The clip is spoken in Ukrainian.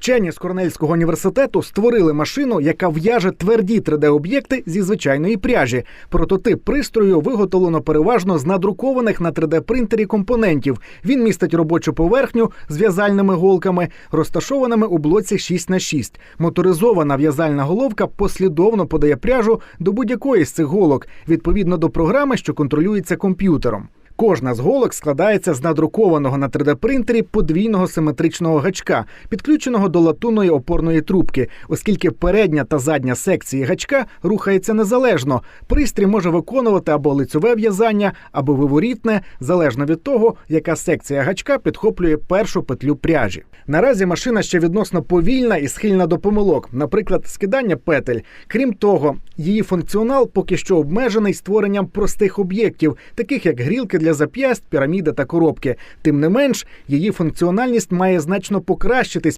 Вчені з Корнельського університету створили машину, яка в'яже тверді 3D-об'єкти зі звичайної пряжі. Прототип пристрою виготовлено переважно з надрукованих на 3D-принтері компонентів. Він містить робочу поверхню з в'язальними голками, розташованими у блоці 6 на 6 Моторизована в'язальна головка послідовно подає пряжу до будь-якої з цих голок, відповідно до програми, що контролюється комп'ютером. Кожна з голок складається з надрукованого на 3D-принтері подвійного симетричного гачка, підключеного до латунної опорної трубки, оскільки передня та задня секції гачка рухається незалежно. Пристрій може виконувати або лицьове в'язання, або виворітне, залежно від того, яка секція гачка підхоплює першу петлю пряжі. Наразі машина ще відносно повільна і схильна до помилок, наприклад, скидання петель. Крім того, її функціонал поки що обмежений створенням простих об'єктів, таких як грілки для зап'ясть, піраміди та коробки. Тим не менш, її функціональність має значно покращитись